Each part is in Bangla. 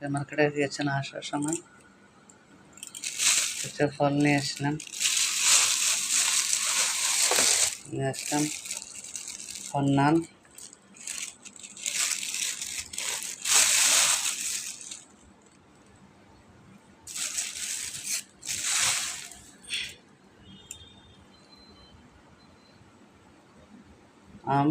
মার্কেটে গিয়েছেন আসার সময় কিছু ফল নিয়ে আসলাম। নিয়ে আসলাম। ফন্নান আম।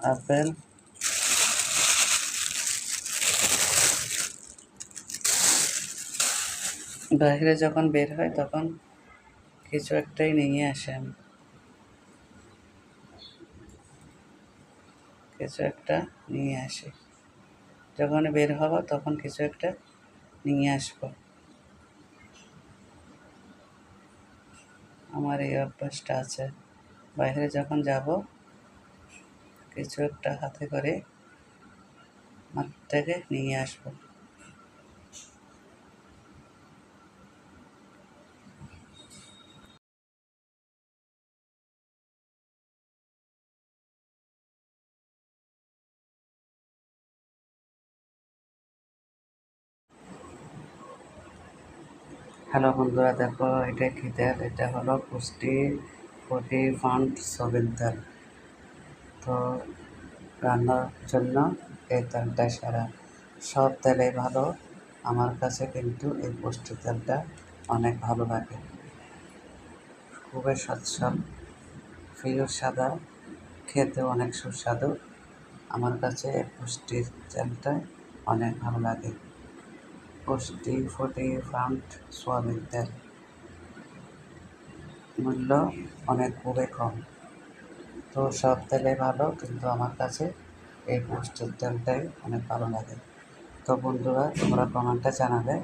আপেল। বাইরে যখন বের হয় তখন কিছু একটাই নিয়ে আসে। আমি কিছু একটা নিয়ে আসি। যখন বের হব তখন কিছু একটা নিয়ে আসব। আমার এই অভ্যাসটা আছে। বাইরে যখন যাব কিছু একটা হাতে করে মার্কেট থেকে নিয়ে আসব। হ্যালো বন্ধুরা, দেখো এটা কি এটা হলো পুষ্টি প্রোটি ফান্ড সবিন তেল তো রান্নার জন্য এই তেলটা সেরা। সব তেলে ভালো। আমার কাছে কিন্তু এই পুষ্টি তেলটা অনেক ভালো লাগে। খুবই সচ্ছল প্রিয় সাদা। খেতে অনেক সুস্বাদু। আমার কাছে এই পুষ্টির তেলটা অনেক ভালো লাগে। পুষ্টি ফুটি ফান্ড সোয়াবিন তেল। মূল্য অনেক খুবই কম। তো সব তেলে ভালো, কিন্তু আমার কাছে এই পোস্টের তেলটাই অনেক ভালো লাগে। তো বন্ধুরা, তোমরা কমেন্টে জানাবে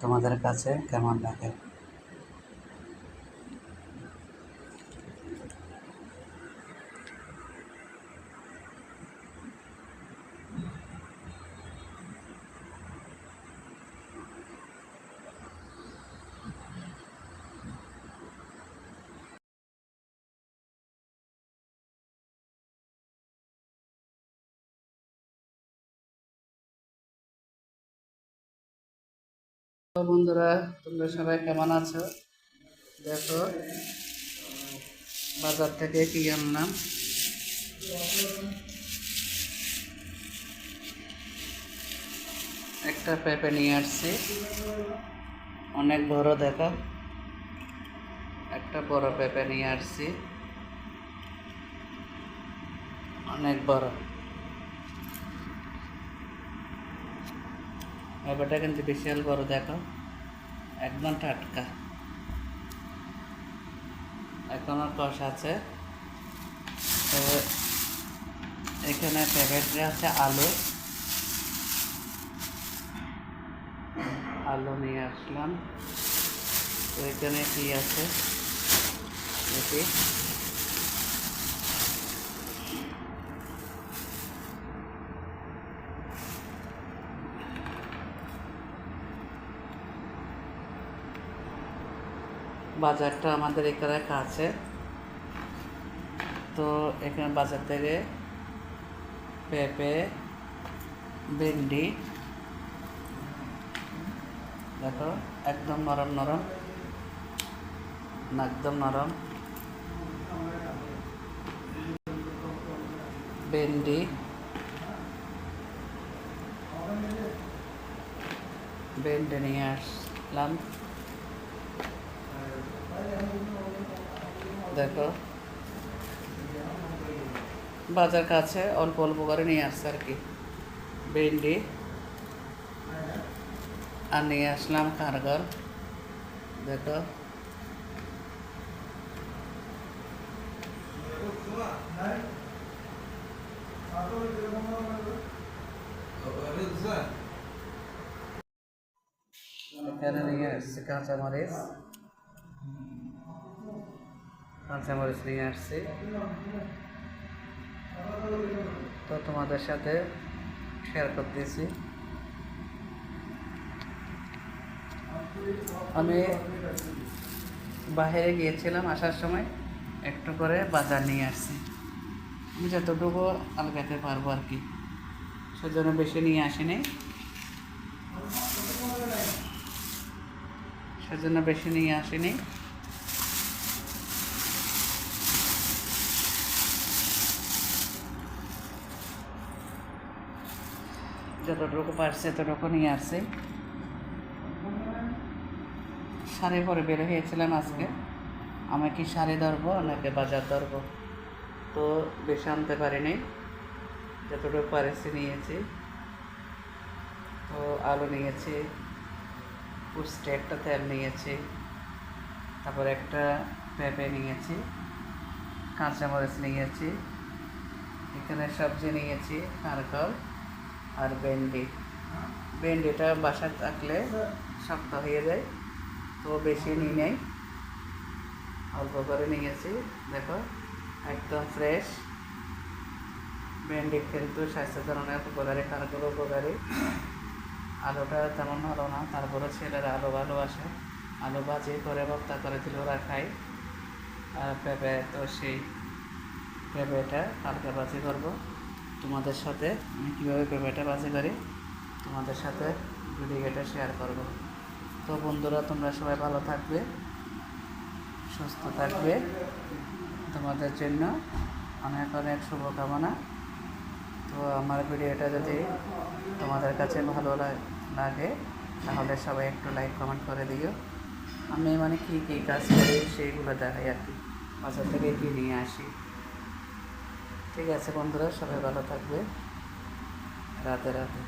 তোমাদের কাছে কেমন লাগে। বন্ধুরা, তোমরা সবাই কেমন আছো? দেখো, বাজার থেকে কি আনলাম? একটা পেঁপে নিয়ে আসছি। অনেক বড়, দেখা। একটা বড় পেঁপে নিয়ে আসছি। অনেক বড়। পেঁপেটা কিন্তু বিশাল বড় দেখো। একদম টাটকা এখনও কষ আছে। তো এখানে পেঁপেটা আছে আলু। আলু নিয়ে আসলাম। তো এখানে কি আছে? বাজারটা আমাদের এখানে কাছে। তো এখানে বাজার থেকে পেঁপে, ভেন্ডি, দেখো, একদম নরম নরম, একদম নরম। ভেন্ডি ভেন্ডি নিয়ে আসলাম। দেখো। বাজার কাছে অল্প অল্প করে নিয়ে আসছে আর কি। ভেন্ডি। আর নিয়ে আসলাম কারগর দেখো। এখানে নিয়ে আসছি কাঁচামরিচ। কাঁচামরিচ নিয়ে আসছি। তো তোমাদের সাথে শেয়ার করতেছি। আমি বাইরে গিয়েছিলাম আসার সময়, একটু করে বাজার নিয়ে আসছি। আমি যতটুকু আলগাতে পারব আর কি। সেজন্য বেশি নিয়ে আসিনি। সেজন্য বেশি নিয়ে আসিনি। যতটুকু পারছে ততটুকু নিয়ে আসছি শাড়ি পরে বের হয়েছিলাম আজকে। আমি কি শাড়ি ধরবো নাকি বাজার ধরবো? তো বেশি আনতে পারিনি। যতটুকু পারেছি নিয়েছি। তো আলু নিয়েছি পুষ্টি একটা তেল নিয়েছি, তারপর একটা পেঁপে নিয়েছি, কাঁচামরিচ নিয়েছি, এখানে সবজি নিয়েছি, নারকল। আর ভেন্ডি। ভেন্ডিটা বাসায় থাকলে শক্ত হয়ে যায়, তো বেশি নিই নেই। অল্প করে নিয়েছি, দেখো, একদম ফ্রেশ ভেন্ডি কিন্তু স্বাস্থ্যের জন্য অনেক উপকারী খানাগুলো উপকারী। আলুটা তেমন ভালো না তারপরে ছেলেরা আলু ভালোবাসে আলু ভাজি করে ভর্তা করে দিলে ওরা আর পেঁপে, তো সেই পেঁপেটা হালকা ভাজি করব। তোমাদের সাথে আমি কীভাবে পেঁপেটা ভাজি করি, তোমাদের সাথে ভিডিওটা শেয়ার করব। তো বন্ধুরা, তোমরা সবাই ভালো থাকবে, সুস্থ থাকবে। তোমাদের জন্য অনেক অনেক শুভকামনা। তো আমার ভিডিওটা যদি তোমাদের কাছে ভালো লাগে, তাহলে সবাই একটু লাইক কমেন্ট করে দিও। আমি মানে কী কী কাজ করি, সেইগুলো দেখাই আর কি। বাজার থেকে কী নিয়ে আসি। ঠিক আছে বন্ধুরা সবাই ভালো থাকবে। রাতে রাতে